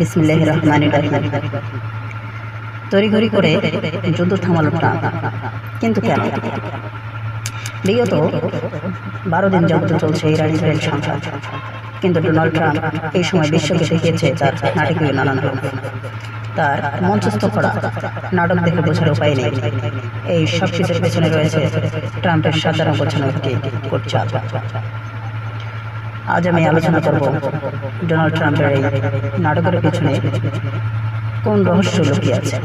বিসমিল্লাহ রহমান রাহিম। তড়িঘড়ি করে যুদ্ধ থামালো ট্রাম্প কিন্তু কেন? বিগত বারো দিন যাবত চলছে ইরান ইসরায়েল সংঘাত। কিন্তু ডোনাল্ড ট্রাম্প এই সময় বিশ্বকে দেখিয়েছে তার নাটকীয় নানান তার মঞ্চস্থ করা নাটক দেখে বোঝার উপায় নেই। এই সব কিছুর পেছনে রয়েছে ট্রাম্পের সাধারণ গোছানো একটি করছে আজ আমি আলোচনা করব ডোনাল্ড ট্রাম্পের এই নাটকের পেছনে কোন রহস্য লুকিয়ে আছে?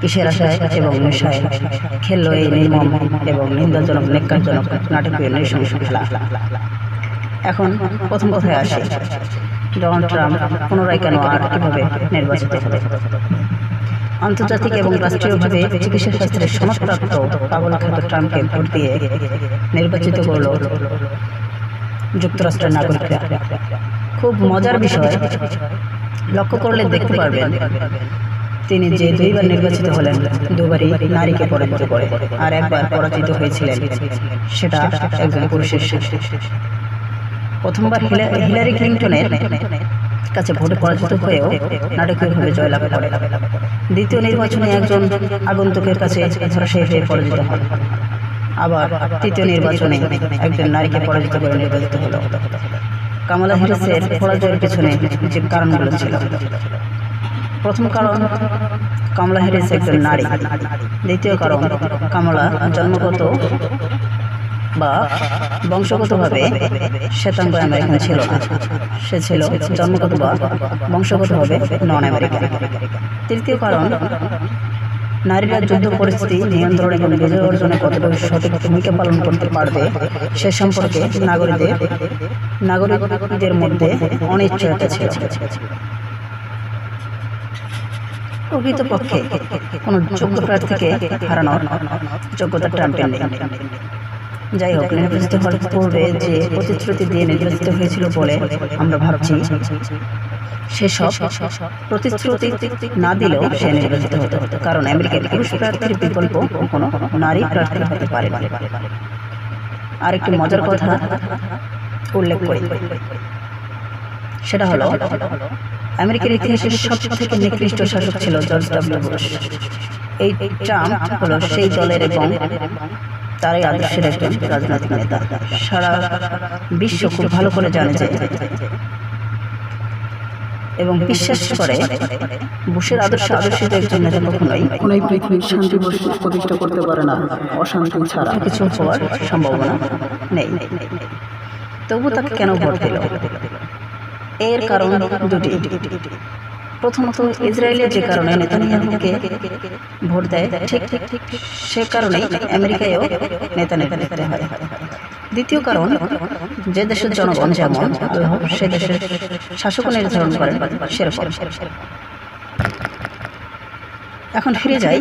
কিসের আশায় এবং নেশায় খেললো এই নির্মম এবং নিন্দাজনক নেকারজনক নাটকীয় নৃশংস খেলা? এখন প্রথম কথায় আসে ডোনাল্ড ট্রাম্প পুনরায় কেন আর কীভাবে নির্বাচিত হবে? আন্তর্জাতিক এবং রাষ্ট্রীয়ভাবে চিকিৎসা শাস্ত্রের সনদপ্রাপ্ত পাগল খ্যাত ট্রাম্পকে ভোট দিয়ে নির্বাচিত করল যুক্তরাষ্ট্রের নাগরিকরা। খুব মজার বিষয়, লক্ষ্য করলে দেখতে পারবেন, তিনি যে দুইবার নির্বাচিত হলেন, দুবারই নারীকে পরাজিত করে আর একবার পরাজিত হয়েছিলেন, সেটা একজন পুরুষের প্রথমবার হিলা- হিলারি ক্লিন্টনের কাছে ভোটে পরাজিত হয়েও নাটকীয়ভাবে জয়লাভ করে। দ্বিতীয় নির্বাচনে একজন আগন্তুকের কাছে ধরাশায়ী হয়ে পরাজিত হন। আবার তৃতীয় নির্বাচনে একজন নারীকে পরাজিত করে নির্বাচিত হলো। কামালা হ্যারিসের পরাজয়ের পেছনে যে কারণগুলো ছিল। প্রথম কারণ, কমলা হ্যারিস একজন নারী। দ্বিতীয় কারণ, কামলা জন্মগত বা বংশগতভাবে শ্বেতাঙ্গ আমেরিকান ছিল সে ছিল জন্মগত বা বংশগতভাবে নন আমেরিকান। তৃতীয় কারণ নারীরা যুদ্ধ পরিস্থিতি নিয়ন্ত্রণ এবং বিজয় অর্জনে কতটা সঠিক ভূমিকা পালন করতে পারবে সে সম্পর্কে নাগরিকদের নাগরিকদের মধ্যে অনিশ্চয়তা ছিল। প্রকৃতপক্ষে কোনো যোগ্য প্রার্থীকে হারানোর যোগ্যতা ট্রাম্পের যাই হোক নির্বাচিত হওয়ার পূর্বে যে প্রতিশ্রুতি দিয়ে নির্বাচিত হয়েছিল বলে আমরা ভাবছি। সেসব প্রতিশ্রুতি না দিলেও সে নির্বাচিত হতে হতো কারণ আমেরিকার পুরুষ প্রার্থীর বিকল্প কোনো নারী প্রার্থী হতে পারে আর একটি মজার কথা উল্লেখ করি। সেটা হলো আমেরিকার ইতিহাসের সব থেকে নিকৃষ্ট শাসক ছিল জর্জ ডাব্লিউ বুশ। এই ট্রাম্প হলো সেই দলের এবং তারই আদর্শের একজন রাজনৈতিক নেতা। সারা বিশ্ব খুব ভালো করে জানে যে এবং বিশ্বাস করে বুশের আদর্শ আদর্শিত একজন নেতা কখনোই কোনোই পৃথিবীর শান্তি প্রতিষ্ঠা করতে পারে না। অশান্তি ছাড়া। কিছু হওয়ার সম্ভাবনা নেই। তবু তাকে কেন ভোট দিল? এর কারণ দুটি। প্রথমত ইসরায়েলের যে কারণে নেতানিয়াহুকে ভোট দেয়, ঠিক ঠিক ঠিক সে কারণেই আমেরিকায়ও নেতা নেতা দেখতে হয় দ্বিতীয় কারণ, যে দেশের জনগণ যেমন, সে দেশের শাসকও নির্ধারণ করেন সেরকম। এখন ফিরে যাই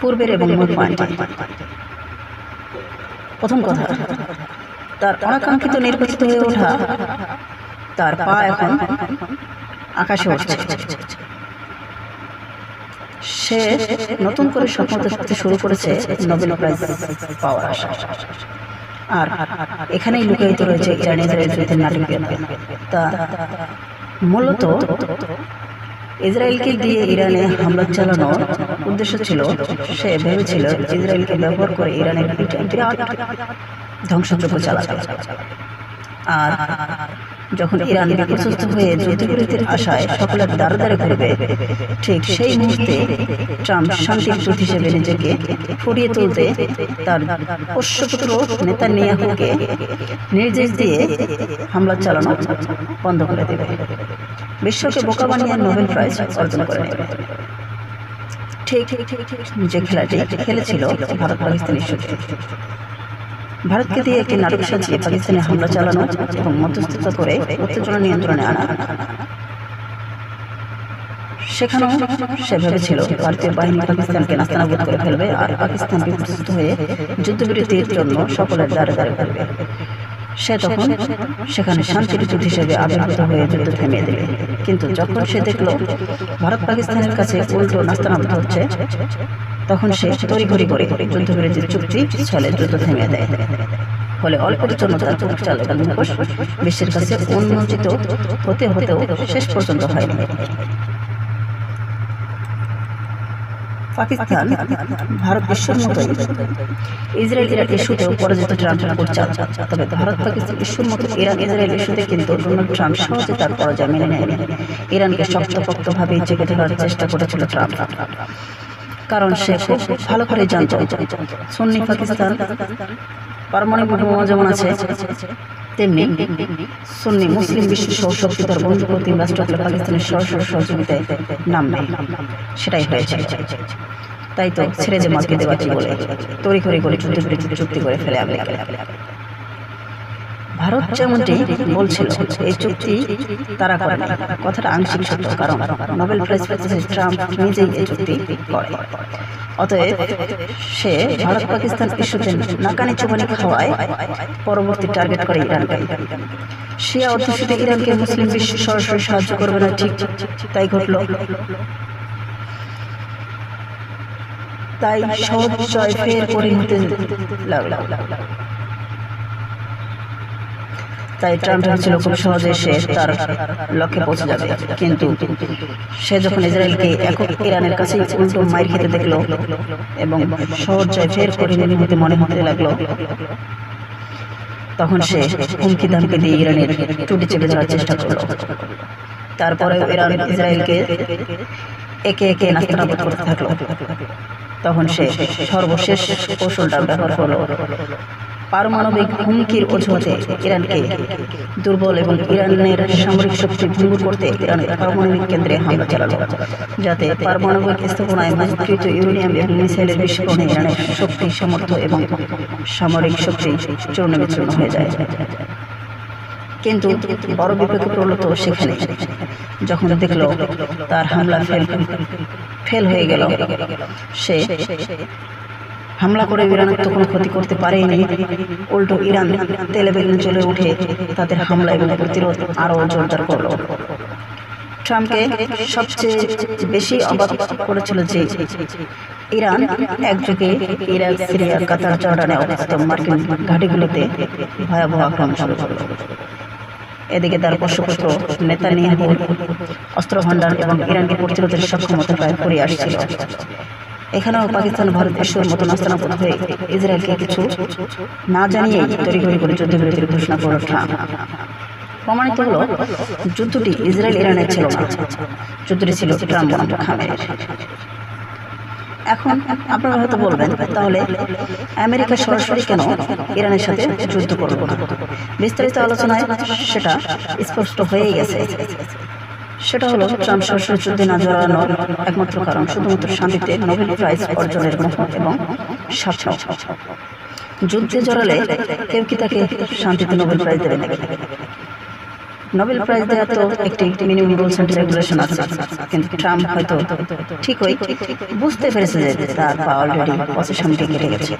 পূর্বের এবং মূল পয়েন্ট। প্রথম কথা, তার অনাকাঙ্ক্ষিত নির্বাচিত হয়ে ওঠা, তার পা এখন আকাশে উঠছে। সে নতুন করে স্বপ্ন দেখতে শুরু করেছে নোবেল প্রাইজ পাওয়ার আশা। আর এখানেই লুকায়িত রয়েছে ইরান ইসরায়েল যুদ্ধের নাটকীয়তা তা মূলত ইসরায়েলকে দিয়ে ইরানে হামলা চালানোর উদ্দেশ্য ছিল, সে ভেবেছিল ইসরায়েলকে ব্যবহার করে ইরানের ধ্বংসযজ্ঞ চালাবে। আর যখন ইরান বিপর্যস্ত হয়ে যুদ্ধবিরতির আশায় সকলের দ্বারে দ্বারে ঘুরবে ঠিক সেই মুহূর্তে ট্রাম্প শান্তির দূত হিসেবে নিজেকে ফুরিয়ে তুলতে তার পোষ্যপুত্র নেতা নিয়াহুকে নির্দেশ দিয়ে হামলা চালানো বন্ধ করে দেবে। বিশ্বকে বোকা বানিয়ে নোবেল প্রাইজ অর্জন করে ঠিক ঠিক ঠিক ঠিক যে খেলাটি খেলেছিল ভারত পাকিস্তানের সাথে ভারতকে দিয়ে একটি নাটক সাজিয়ে পাকিস্তানে হামলা চালানো এবং মধ্যস্থতা করে উত্তেজনা নিয়ন্ত্রণে আনা। সেখানেও সেভাবে ছিল। ভারতীয় বাহিনী পাকিস্তানকে নাস্তানাবুদ করে ফেলবে আর পাকিস্তান বিপর্যস্ত হয়ে যুদ্ধবিরতির জন্য সকলের দ্বারে দ্বারে ফেলবে। সে তখন সেখানে শান্তির দূত হিসেবে আবির্ভূত হয়ে যুদ্ধ থেমে দেবে কিন্তু যখন সে দেখল ভারত পাকিস্তানের কাছে উল্টো নাস্তানাবুদ হচ্ছে, তখন সে তড়িঘড়ি করে যুদ্ধবিরতির চুক্তি ছলে যুদ্ধ থেমে দেয়। ফলে অল্পের জন্য তার এবং বিশ্বের কাছে উন্মোচিত হতে হতেও শেষ পর্যন্ত হয়নি। পাকিস্তান ভারত বিশ্বের মতোই ইসরায়েল ইরান ইস্যুতেও পরাজিত ট্রাম্প করছে তবে ভারত পাকিস্তান ইস্যুর মতো ইরান ইসরায়েল ইস্যুতে কিন্তু ডোনাল্ড ট্রাম্প সহজে তার পরাজয় মেনে নেয়নি। ইরানকে শক্তপোক্তভাবে চেপে ধরার চেষ্টা করেছিল ট্রাম্প। কারণ সে খুব ভালো করে জানত, সুন্নি পাকিস্তান পারমাণবিক বোমা যেমন আছে তেমনি সুন্নি মুসলিম বিশ্ব সহ তার বন্ধু প্রতি রাষ্ট্র পাকিস্তানের সরাসরি সহযোগিতায় নামবে সেটাই হয়েছে। তাই তো ছেড়ে যে মাকে দেওয়া বলে? তৈরি করে করে যুদ্ধ চুক্তি করে ফেলে আমেরিকা। ভারত যেমনটি বলছিল এই চুক্তি তারা করে। কথাটা আংশিক সত্য কারণ নোবেল প্রাইজ পেয়েছে ট্রাম্প নিজেই এই চুক্তি করে। অতএব সে ভারত পাকিস্তান ইস্যুতে নাকানি চুবানি খাওয়ায় পরবর্তী টার্গেট করে ইরানকে। শিয়া অধ্যুষিত ইরানকে মুসলিম বিশ্ব সরাসরি সাহায্য করবে না ঠিক তাই ঘটল। তাই সহজ জয় ফের পরিণত লাগল। তাই ট্রাম্প ভেবেছিল খুব সহজে সে তার লক্ষ্যে পৌঁছে যাবে। কিন্তু সে যখন ইসরায়েলকে একক ইরানের কাছে উল্টো মাইর খেতে দেখল এবং সহজ জয় ফের পরিণতি হতে মনে হতে লাগল। তখন সে হুমকি ধামকি দিয়ে ইরানের টুটি চেপে ধরার চেষ্টা করল। তারপরে ইরান ইসরায়েলকে একে একে নাস্তানাবুদ করতে থাকল। তখন সে সর্বশেষ কৌশলটা ব্যবহার করল। পারমাণবিক হুমকির অজুহাতে ইরানকে। দুর্বল এবং ইরানের সামরিক শক্তি ভঙ্গুর করতে ইরানের পারমাণবিক কেন্দ্রে হামলা চালালো, যাতে পারমাণবিক স্থাপনায় মজবুত ইউরেনিয়াম এবং মিসাইলের বিস্ফোরণে ইরানের শক্তি, সামর্থ্য এবং সামরিক শক্তি চূর্ণ বিচূর্ণ হয়ে যায়। কিন্তু বড় বিপক্ষে পড়ল তো সেখানে। যখন দেখল তার হামলা ফেল ফেল হয়ে গেল, সে হামলা করে ইরানের তো কোনো ক্ষতি করতে পারেনি। উল্টো ইরান তেলে বেগুনে চলে উঠে তাদের হামলা এবং প্রতিরোধ আরও জোরদার করল। ট্রাম্পকে সবচেয়ে বেশি অবাক করেছিল যে ইরান একযোগে ইরাক, সিরিয়া, কাতার, জর্ডানে অবস্থিত মার্কিন ঘাঁটিগুলোতে ভয়াবহ আক্রমণ শুরু করল। এদিকে তার পোষ্যপুত্র নেতানিয়াহু অস্ত্র ভাণ্ডার এবং ইরানকে প্রতিরোধের সক্ষমতা প্রায় ফুরিয়ে আসছিল। এখানেও পাকিস্তান ভারত বিশ্বের মতো নাস্তানাপুত হয়ে ইসরায়েলকে কিছু না জানিয়ে তৈরি করে করে যুদ্ধবিরতির ঘোষণা করল ট্রাম্প প্রমাণিত হলো যুদ্ধটি ইসরায়েল ইরানের ছিল না যুদ্ধটি ছিল ট্রাম্প খামের এখন আপনারা হয়তো বলবেন তাহলে আমেরিকা সরাসরি কেন ইরানের সাথে যুদ্ধ করবে না? বিস্তারিত আলোচনায় সেটা স্পষ্ট হয়েই গেছে। সেটা হলো ট্রাম্প সরাসরি যুদ্ধে না জড়ানোর একমাত্র কারণ, শুধুমাত্র শান্তিতে নোবেল প্রাইজ অর্জনের মোহ এবং যুদ্ধে জড়ালে কেউ কি তাকে শান্তিতে নোবেল প্রাইজ দেবে নাকি? নোবেল প্রাইজ দেওয়া তো একটি মিনিমাম রুলস অ্যান্ড রেগুলেশন আছে, কিন্তু ট্রাম্প হয়তো ঠিকই বুঝতে পেরেছে যে তার পা অলরেডি পজিশন কেটে গেছে।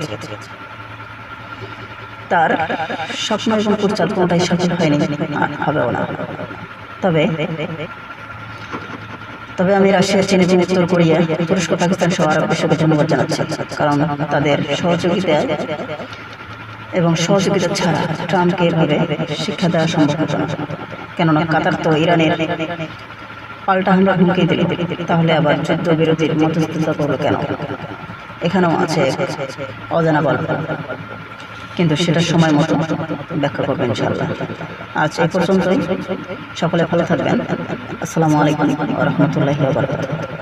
তার স্বপ্ন এবং পরিচাল কোনোটাই সফল হয়নি হবেও না। তবে তবে আমি রাশিয়া চীন এবং উত্তর কোরিয়া, তুরস্ক, পাকিস্তান সহ আরব বিশ্বকে ধন্যবাদ জানাচ্ছি, কারণ তাদের সহযোগিতা এবং সহযোগিতা ছাড়া ট্রাম্পকে এভাবে শিক্ষা দেওয়া সম্ভব হতো না। কেননা কাতার তো ইরানের পাল্টা হামলা হুমকি দিল, তাহলে আবার যুদ্ধ বিরতির মধ্যস্থতা করল কেন? এখানেও আছে অজানা গল্প। কিন্তু সেটা সময় মতো ব্যাখ্যা করবেন ইনশাআল্লাহ। আজ এ পর্যন্তই। সকলে ভালো থাকবেন। আসসালামু আলাইকুম রহমতুল্লাহ ওয়া বারাকাতুহু।